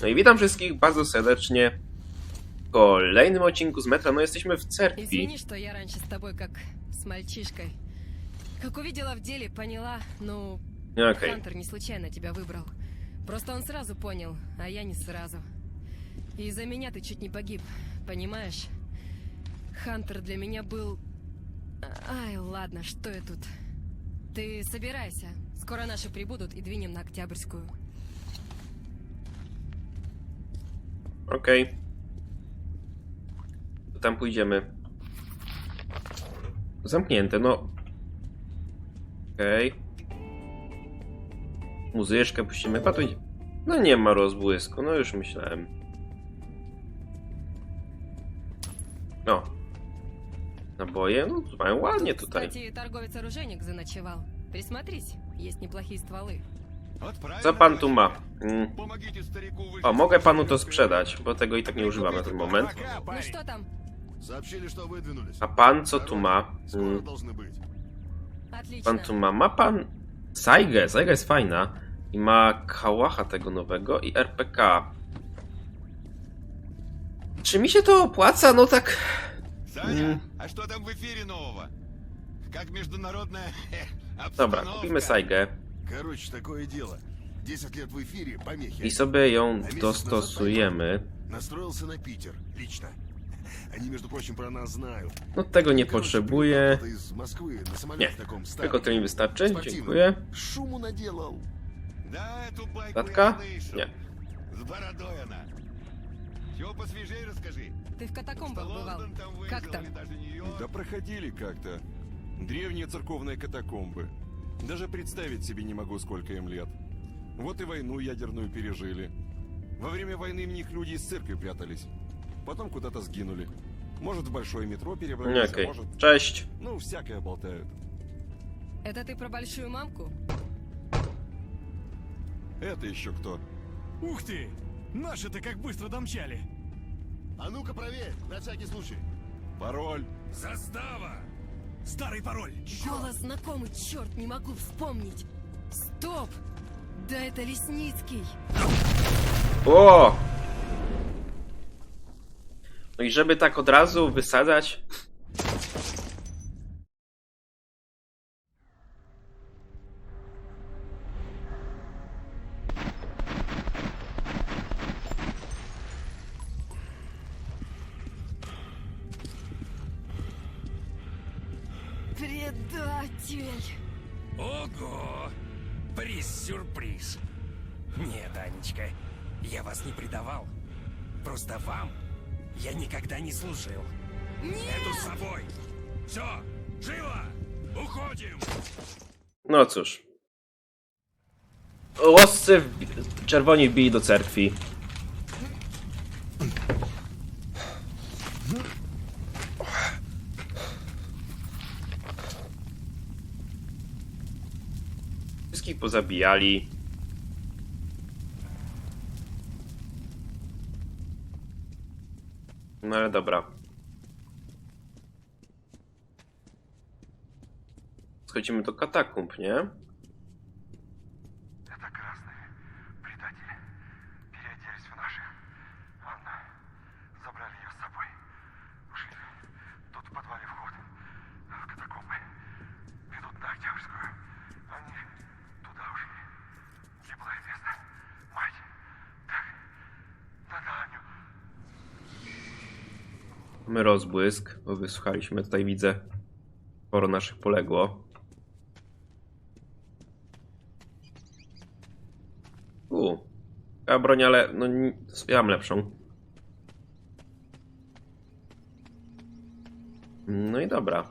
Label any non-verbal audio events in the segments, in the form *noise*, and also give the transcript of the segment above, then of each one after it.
No i witam wszystkich bardzo serdecznie w kolejnym odcinku z Metra. No jesteśmy w cerkwi. Извини, что я раньше с тобой как с мальчишкой. Как увидела в деле, поняла, ну, Okej. Хантер не случайно тебя выбрал. Просто он сразу понял, а я не сразу. И из-за меня ты чуть не погиб, понимаешь? Хантер для меня был... Ай, ладно, что я тут? Ты собирайся. Скоро наши прибудут и двинем на Октябрьскую. Okej. To Tam pójdziemy. Zamknięte, no. Okej. Muzyczkę puścimy. Chyba tu... No nie ma rozbłysku, no już myślałem. No. Naboje, no tu mają ładnie tutaj. Кстати, торговец-оружейник заночевал. Присмотрись, есть неплохие стволы. Co pan tu ma? Mm. Помогите старику O, mogę panu to sprzedać, bo tego i tak nie używam na ten moment. Ну что там? Сообщили, что выдвинулись. A pan co tu ma? Скоро Mm. должны być. Отлично. Pan tu ma? Ma pan Saigę. Saiga jest fajna. I ma kałacha tego nowego i RPK. Czy mi się to opłaca? No tak... Саня, М. а что там в эфире нового? Как международная *laughs* Dobra, обстановка? kupimy Saigę Короче, takie дело. 10 lat w efirie, помехи. I sobie ją dostosujemy. Настроился на Питер, лично. Они, между прочим, про нас знают. No tego nie potrzebuję. Nie, tylko to mi wystarczy. Dziękuję. Szumu nadzielał. Tatka? Nie. С бородой она. Чего посвежее расскажи. Ты в катакомбах бывал? Как там? Да проходили как-то. Древние церковные катакомбы. Даже представить себе не могу, сколько им лет. Вот и войну ядерную пережили. Во время войны в них люди из церкви прятались. Потом куда-то сгинули. Может, в большое метро перебрались, а Okej. может... Cześć. Ну, всякое болтают. Это ты про большую мамку? Это еще кто? Ух ты! Наши-то как быстро домчали! А ну-ка проверь, на всякий случай. Пароль! Застава! Старый пароль! Голос знакомый, черт, не могу вспомнить. Стоп! Да это Лесницкий. O! No i żeby tak od razu wysadzać. No cóż. Łoscy wbi- czerwoni wbili do cerkwi. Wszystkich pozabijali. No ale dobra. schodzimy do katakumb, nie? Mamy rozbłysk, bo wysłuchaliśmy, tutaj widzę sporo naszych poległo. Taka broń, ale no, ja mam lepszą. No i dobra.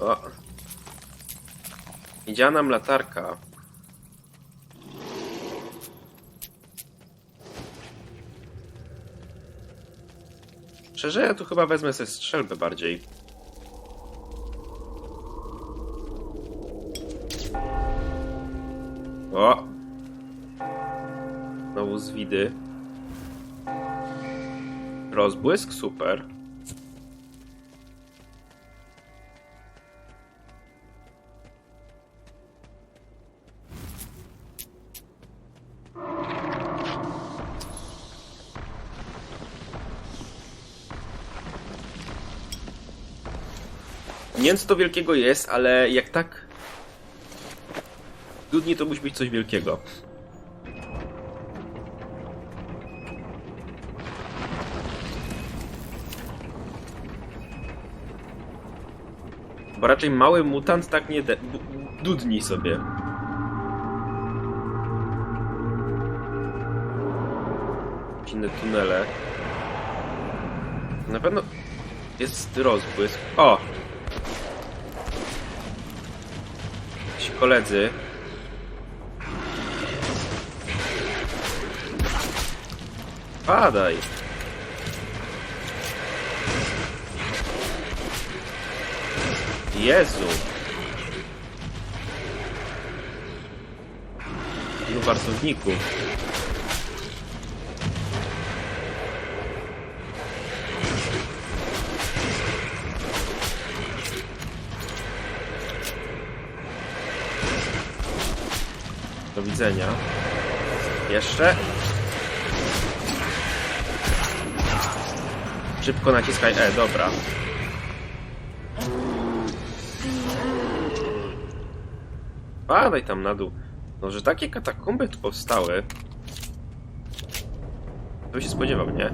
O. Idzie nam latarka. Szczerze, ja tu chyba wezmę sobie strzelbę bardziej. Idy. Rozbłysk, super. Nie wiem, co to wielkiego jest, ale jak tak dudni, to musi być coś wielkiego. Bo raczej mały mutant tak nie de... dudni sobie. Inne tunele. Na pewno jest rozbłysk. O! Ci koledzy. Padaj! Jezu! Ilu wartowników. Do widzenia. Jeszcze. Szybko naciskaj E, dobra. Padaj tam na dół. No, że takie katakomby tu powstały. To się spodziewał, nie?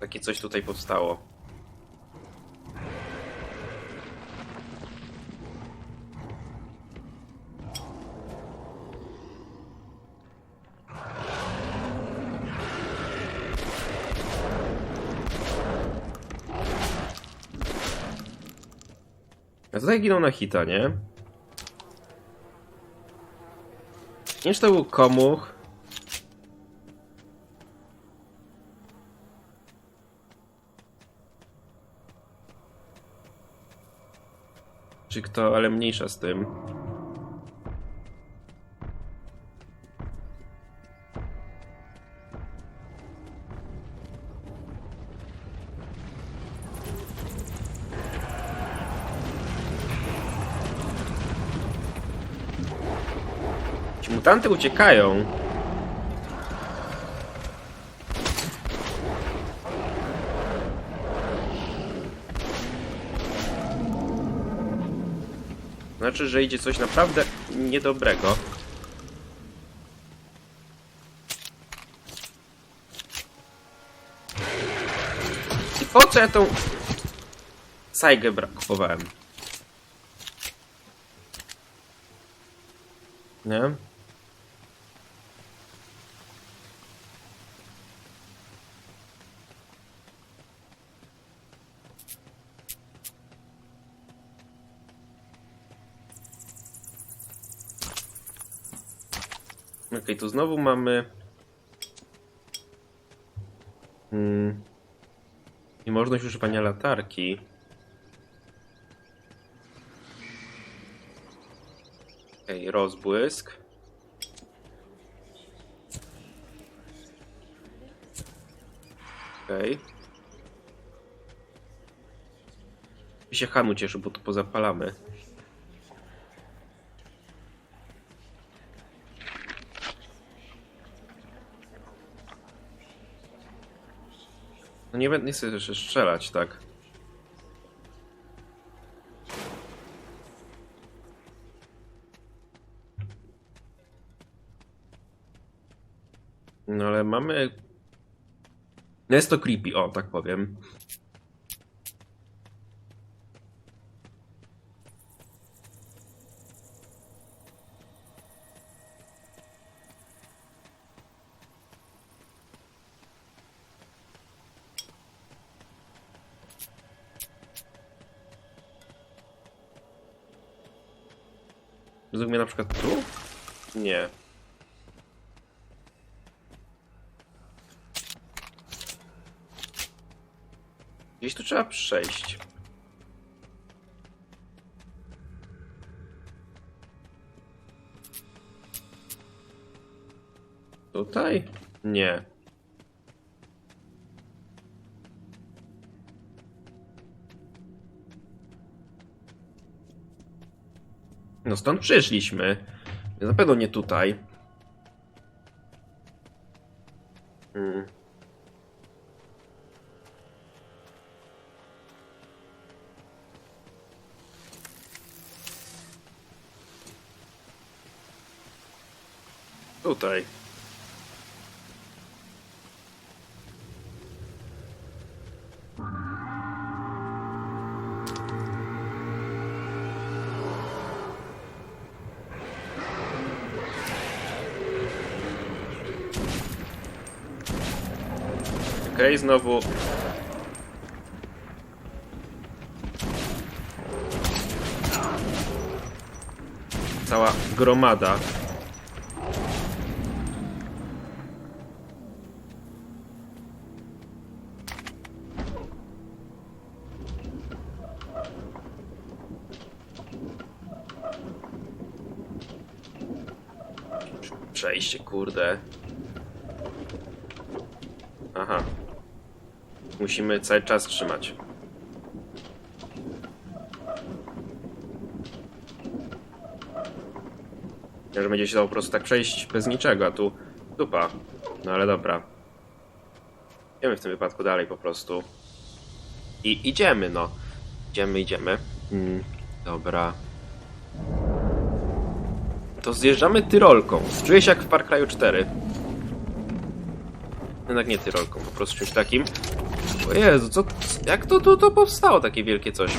Takie coś tutaj powstało. Tutaj na hita, nie? Nie to był komuch. Czy kto, ale mniejsza z tym. Mutanty uciekają. Znaczy, że idzie coś naprawdę niedobrego. I po co ja tą Saigę bra- kupowałem? Nie? Okej, tu znowu mamy... Hmm. Niemożność używania latarki. Okej, rozbłysk. Okej. I się Hanu cieszy, bo tu pozapalamy. Nie nie chcę jeszcze strzelać, tak. No ale mamy... No jest to creepy, o, tak powiem. Według mnie na przykład tu? Nie. Gdzieś tu trzeba przejść. Tutaj? Nie. No stąd przyszliśmy. Na pewno nie tutaj. Hmm. Tutaj. Okej, znowu cała gromada. Przejście, kurde. Musimy cały czas trzymać. Że będzie się dało po prostu tak przejść bez niczego, a tu dupa. No ale dobra. Idziemy w tym wypadku dalej po prostu. I idziemy, no. Idziemy, idziemy. Mm, dobra. To zjeżdżamy tyrolką. Czuję się jak w Far Cry 4. Jednak nie tyrolką, po prostu czymś takim. O Jezu, co, jak to, to, to powstało takie wielkie coś?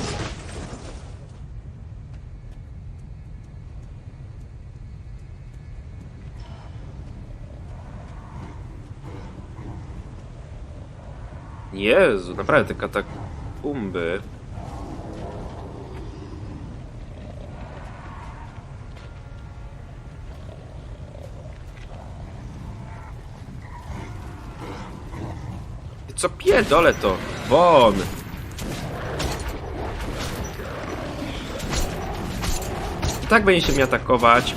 Jezu, naprawdę te katakumby. Co pierdolę to? Won! Tak będzie mnie atakować.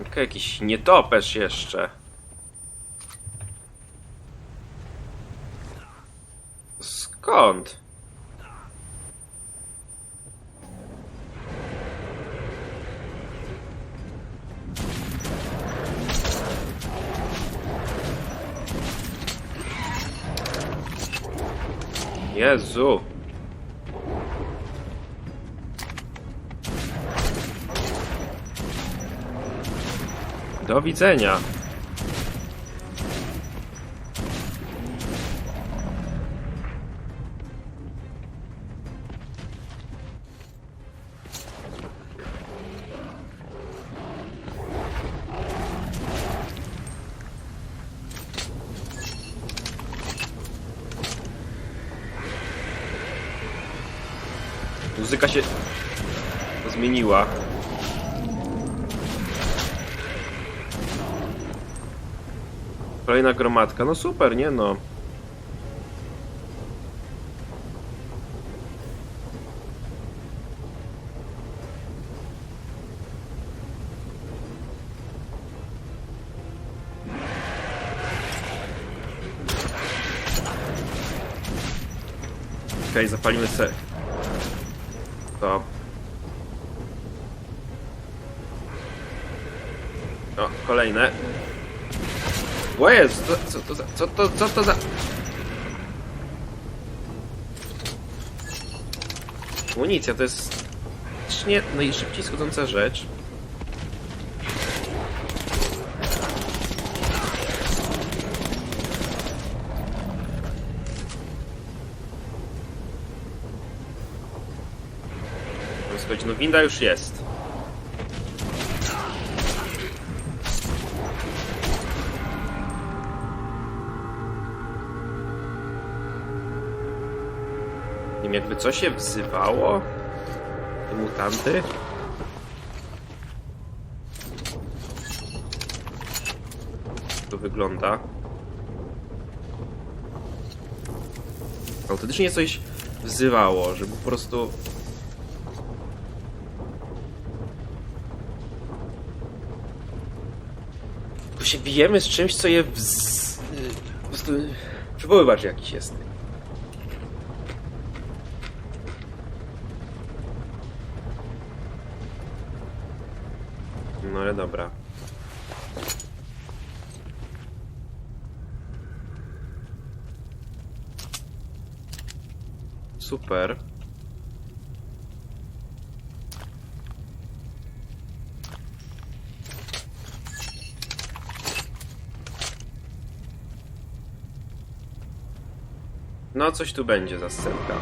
Okej, jakiś nietoperz jeszcze. Skąd? Jezu. Do widzenia. Muzyka się zmieniła. Kolejna gromadka. No super, nie no. Okej, zapalimy se. To. O, kolejne. O co, co to za, co to, co to za... Amunicja to jest faktycznie najszybciej schodząca rzecz. No winda już jest. Wiem, jakby co się wzywało? Te mutanty? To wygląda. Autentycznie coś wzywało, żeby po prostu się bijemy z czymś, co je wz... przywoływacz jakiś jest. No ale dobra. Super. No, coś tu będzie za scenka.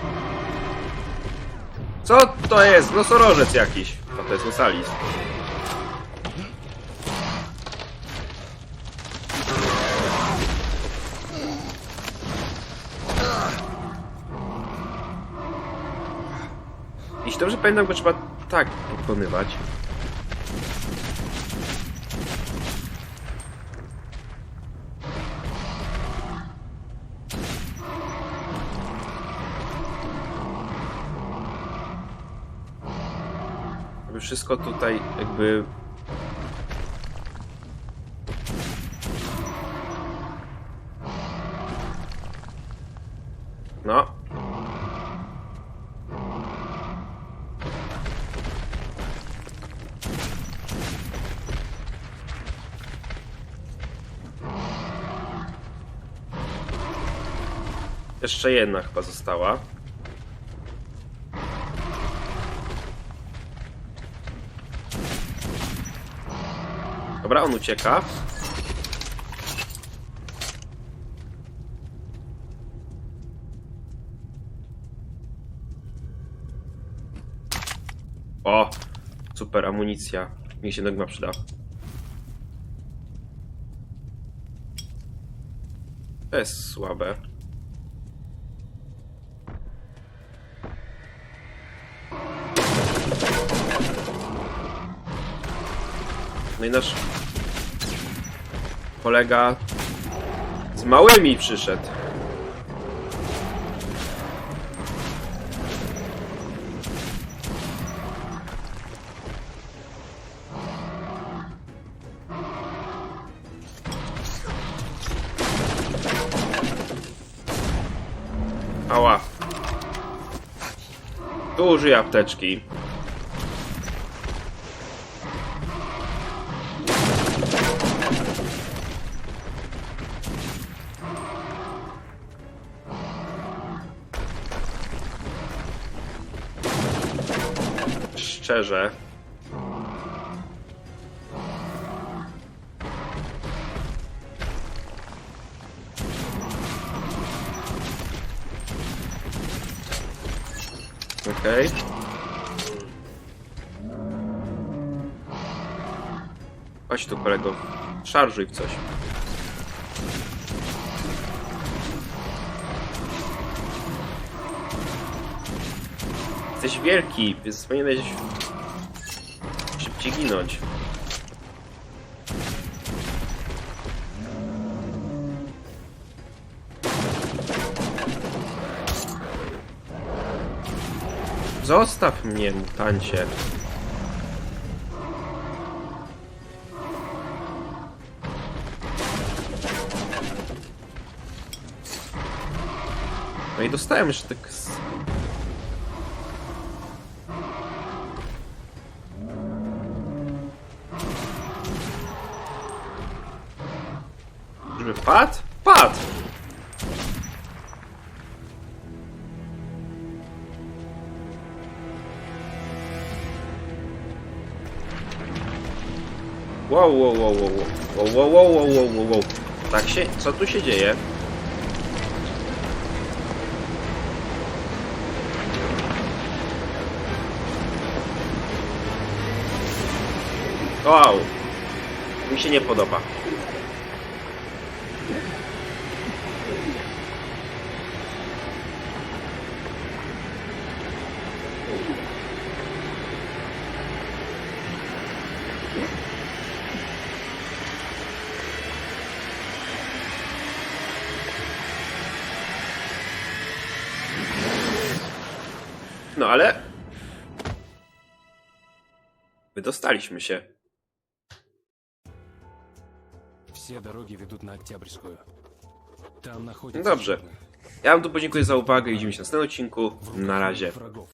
Co to jest? Nosorożec jakiś. A to jest Nosalis. Jeśli dobrze pamiętam, go trzeba tak pokonywać. Wszystko tutaj jakby... No. Jeszcze jedna chyba została. On ucieka. O! Super amunicja. Mi się Nogma przyda. To jest słabe. No i nasz kolega z małymi przyszedł. Ała. Tu użyję apteczki. Szczerze. Okej. Chodź tu kolego. Szarżuj w coś. Jesteś wielki, więc powinieneś szybciej ginąć. Zostaw mnie, mutancie. No i dostałem jeszcze tak... Padł? Padł! Wow, wow, wow, wow, wow, wow, wow, wow, wow, wow, wow. Tak się, co tu się dzieje? Wow, mi się nie podoba. No ale... Wydostaliśmy się. Все дороги ведут на Октябрьскую. Там No находится... dobrze. Ja wam tu podziękuję za uwagę i widzimy się w następnym odcinku. Na razie. Врагов.